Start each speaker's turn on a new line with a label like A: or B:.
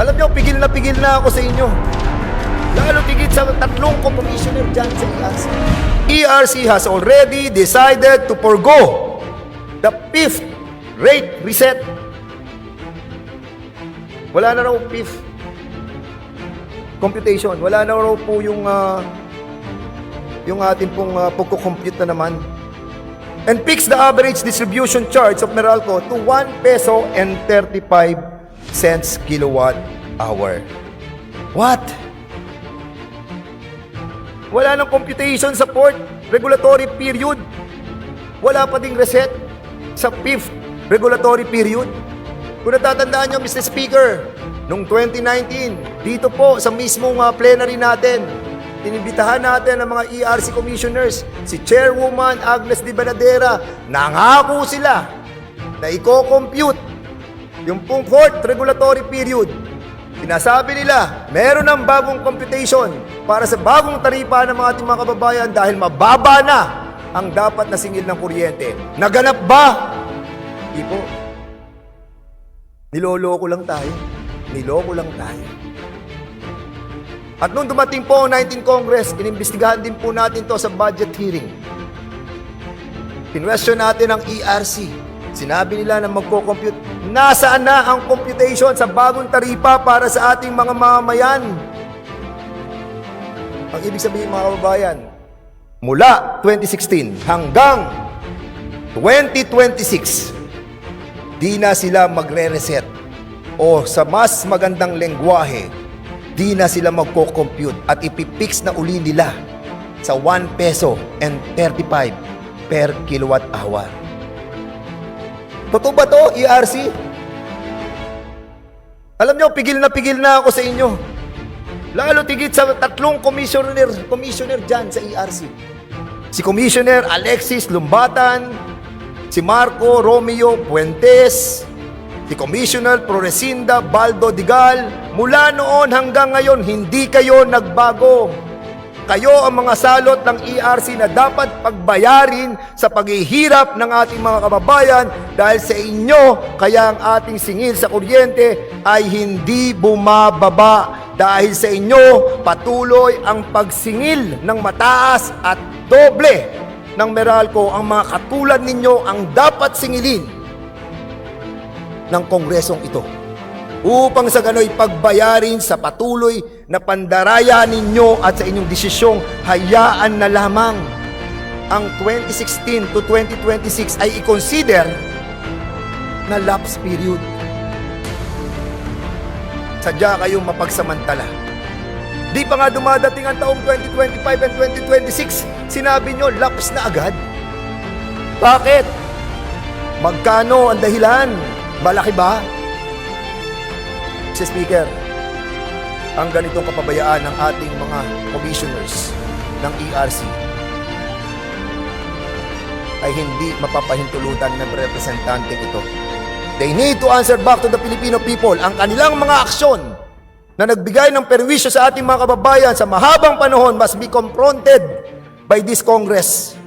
A: Alam nyo, pigil na pigil na ako sa inyo. Lalo tigit sa tatlong commissioner dyan sa ERC. ERC has already decided to forgo the fifth rate reset. Wala na raw fifth computation. Wala na raw po yung ah, yung ating pong uh, pagkukompute na naman. And fix the average distribution charge of Meralco to 1 peso and 35 cents kilowatt hour. What? Wala nang computation sa port regulatory period. Wala pa ding reset sa fifth regulatory period. Kung natatandaan nyo, Mr. Speaker, noong 2019, dito po sa mismong uh, plenary natin, Inimbitahan natin ang mga ERC commissioners, si Chairwoman Agnes Di Banadera, nangako sila na i-compute yung pong fourth regulatory period. Sinasabi nila, meron ng bagong computation para sa bagong taripa ng mga ating mga kababayan dahil mababa na ang dapat na singil ng kuryente. Naganap ba? Hindi po. Niloloko lang tayo. Niloko lang tayo. At nung dumating po ang 19 Congress, inimbestigahan din po natin to sa budget hearing. Kinwestiyon natin ang ERC. Sinabi nila na magko-compute. Nasaan na ang computation sa bagong taripa para sa ating mga mamamayan? Ang ibig sabihin mga kababayan, mula 2016 hanggang 2026, di na sila magre-reset. O sa mas magandang lengguwahe, di na sila magko-compute at ipipix na uli nila sa 1 peso and 35 per kilowatt hour. Totoo ba to, ERC? Alam nyo, pigil na pigil na ako sa inyo. Lalo tigit sa tatlong commissioner, commissioner dyan sa ERC. Si Commissioner Alexis Lumbatan, si Marco Romeo Puentes, si Commissioner Proresinda Baldo Digal, mula noon hanggang ngayon, hindi kayo nagbago. Kayo ang mga salot ng ERC na dapat pagbayarin sa paghihirap ng ating mga kababayan dahil sa inyo, kaya ang ating singil sa kuryente ay hindi bumababa. Dahil sa inyo, patuloy ang pagsingil ng mataas at doble ng Meralco ang mga katulad ninyo ang dapat singilin ng kongresong ito upang sa gano'y pagbayarin sa patuloy na pandaraya ninyo at sa inyong desisyong hayaan na lamang ang 2016 to 2026 ay i-consider na lapse period. Sadya kayong mapagsamantala. Di pa nga dumadating ang taong 2025 and 2026, sinabi nyo, lapse na agad. Bakit? Magkano ang dahilan? Malaki ba? Speaker, ang ganitong kapabayaan ng ating mga commissioners ng ERC ay hindi mapapahintulutan ng representante ito. They need to answer back to the Filipino people ang kanilang mga aksyon na nagbigay ng perwisyo sa ating mga kababayan sa mahabang panahon must be confronted by this Congress.